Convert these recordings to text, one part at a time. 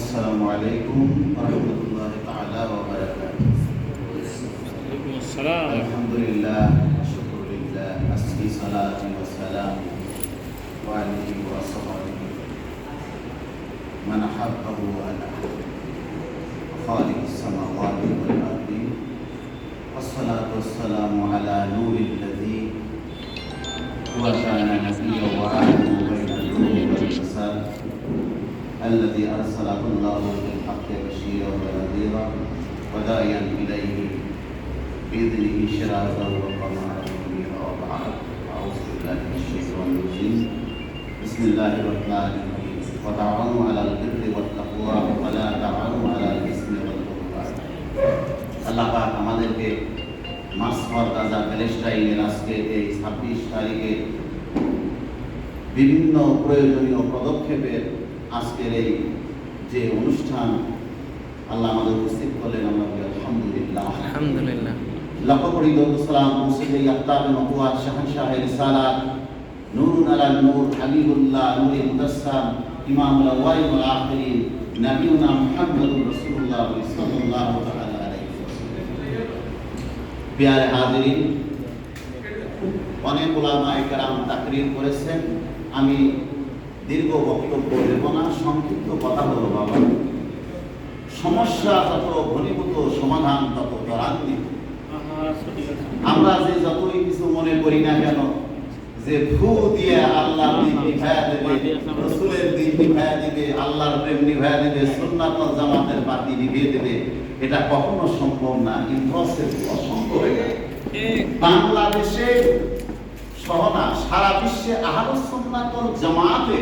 السلام عليكم ورحمة الله تعالى وبركاته. وعليكم السلام. الحمد لله الشكر لله أسقي صلاة وسلام وآله وصحبه من أحبه وأنا خالق السماوات والأرض. والصلاة والسلام على نور الذي هو كان نبيا وآله الذي أرسله الله بالحق بشيرا ونذيرا وداعيا إليه بإذنه شراكا وقمرا منيرا وبعد أعوذ بالله من الشيطان الرجيم بسم الله الرحمن الرحيم وتعاونوا على البر والتقوى ولا تعاونوا على الإثم والعدوان আল্লাহ পাক আমাদেরকে মাসফর গাজা প্যালেস্টাইনের আজকে এই ছাব্বিশ তারিখে বিভিন্ন প্রয়োজনীয় পদক্ষেপের আজকের এই যে অনুষ্ঠান আল্লাহ আমাদের উপস্থিত করলেন আমরা আলহামদুলিল্লাহ। আলহামদুলিল্লাহ। লক্ষ করি দরুসালাম মুসিদ আফতাব নকুয়াত শাহনশাহ রিসালাত নূরুন আলা নূর হাবিবুল্লাহ নূরে মুদাসসাম ইমামুল আওয়াইল ওয়াল আখিরিন নবিয়ুনা মুহাম্মদুর রাসূলুল্লাহ সাল্লাল্লাহু তাআলা আলাইহি হাজিরিন অনেক তাকরীর করেছেন। আমি দীর্ঘ বক্তব্য দেব না সংক্ষিপ্ত কথা হলো বাবা সমস্যা তত ঘনীভূত সমাধান তত ত্বরান্বিত। আমরা যে যতই কিছু মনে করি না কেন যে ফু দিয়ে আল্লাহ দিন নিভায়া দেবে রসুলের দিন নিভায়া দেবে আল্লাহর প্রেম নিভায়া দেবে সুন্নাত জামাতের বাতি নিভিয়ে দেবে এটা কখনো সম্ভব না ইম্পসিবল অসম্ভব বাংলাদেশে সহ না সারা বিশ্বে আহলুস সুন্নাত জামাতে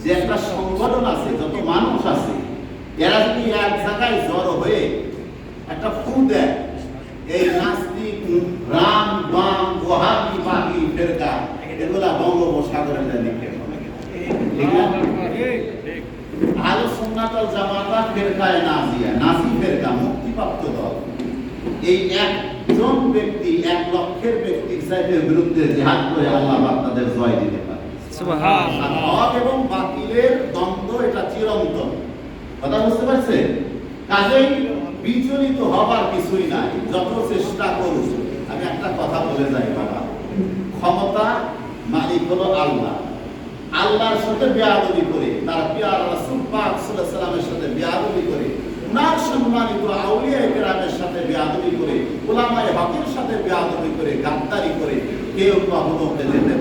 যে একটা সংগঠন আছে, যত মানুষ আছে, এরা যদি এক জায়গায় জড়ো হয়ে একটা ফু দেয়, এই নাস্তিক, রাম, বাম, ওহাবি বাকি ফেরকা, এগুলা বঙ্গোপসাগরে লিখে আলো সুন্নাতল জামাতা ফেরকায় নাজিয়া, নাজি ফেরকা, মুক্তিপ্রাপ্ত দল। এই একজন ব্যক্তি, এক ইসরায়েলের বিরুদ্ধে জিহাদ করে আল্লাহ তাদের জয় দিতে পারে। হক এবং বাতিলের দ্বন্দ্ব এটা চিরন্তন। কথা বুঝতে পারছে কাজেই বিচলিত হবার কিছুই নাই যত চেষ্টা করুক আমি একটা কথা বলে যাই বাবা। ক্ষমতা মালিক হলো আল্লাহ। আল্লাহর সাথে বেয়াদবি করে তার পিয়ার রাসূল পাক সাল্লামের সাথে বেয়াদবি করে উনার সম্মানিত আউলিয়া কেরামের সাথে বেয়াদবি করে উলামায়ে হকের